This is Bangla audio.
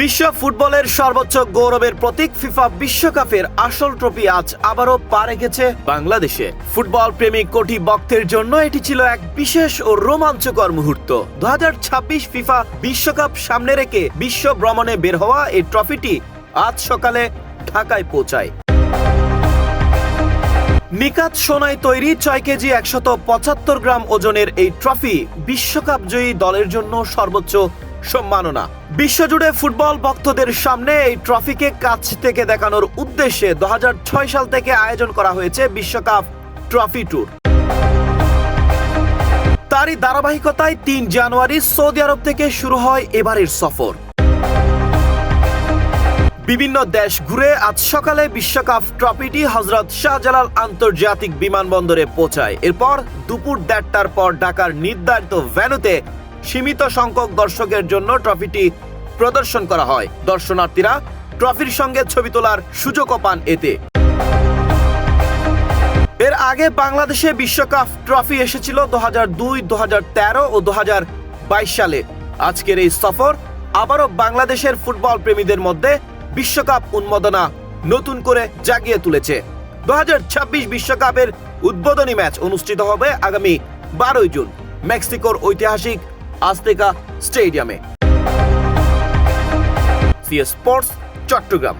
বিশ্ব ফুটবলের সর্বোচ্চ গৌরবের প্রতীক ফিফা বিশ্বকাপের আসল ট্রফি আজ আবারও পা রেখেছে বাংলাদেশে। ফুটবল প্রেমিক কোটি ভক্তের জন্য এটি ছিল এক বিশেষ ও রোমাঞ্চকর মুহূর্ত। দু হাজার ছাব্বিশ ফিফা বিশ্বকাপ সামনে রেখে বিশ্ব ভ্রমণে বের হওয়া এই ট্রফিটি আজ সকালে ঢাকায় পৌঁছায়। নিকাত সোনায় তৈরি ছয় কেজি একশত পঁচাত্তর গ্রাম ওজনের এই ট্রফি বিশ্বকাপ জয়ী দলের জন্য সর্বোচ্চ সম্মাননা। বিশ্বজুড়ে ফুটবল ভক্তদের সামনে এই ট্রফিকে কাছ থেকে দেখানোর উদ্দেশ্যে দুহাজার ছয় সাল থেকে আয়োজন করা হয়েছে বিশ্বকাপ ট্রফি ট্যুর। তারই ধারাবাহিকতায় তিন জানুয়ারি সৌদি আরব থেকে শুরু হয় এবারের সফর। বিভিন্ন দেশ ঘুরে আজ সকালে বিশ্বকাপ ট্রফিটি হজরত শাহজালাল আন্তর্জাতিক বিমানবন্দরে পৌঁছায়। এরপর দুপুর দেড়টার পর ঢাকার নির্ধারিত ভ্যানুতে সীমিত সংখ্যক দর্শকের জন্য ট্রফিটি প্রদর্শন করা হয়। দর্শনার্থীরা ট্রফির সঙ্গে ছবি তোলার সুযোগও পান এতে। এর আগে বাংলাদেশে বিশ্বকাপ ট্রফি এসেছিল দু হাজার দুই দু হাজার তেরো ও দু হাজার বাইশ সালে। আজকের এই সফর আবারও বাংলাদেশের ফুটবল প্রেমীদের মধ্যে বিশ্বকাপ উন্মাদনা নতুন করে জাগিয়ে তুলেছে। দু হাজার ছাব্বিশ বিশ্বকাপের উদ্বোধনী ম্যাচ অনুষ্ঠিত হবে আগামী বারোই জুন। মেক্সিকোর ঐতিহাসিক আস্তেকা স্টেডিয়ামে সিএস স্পোর্টস চট্টগ্রাম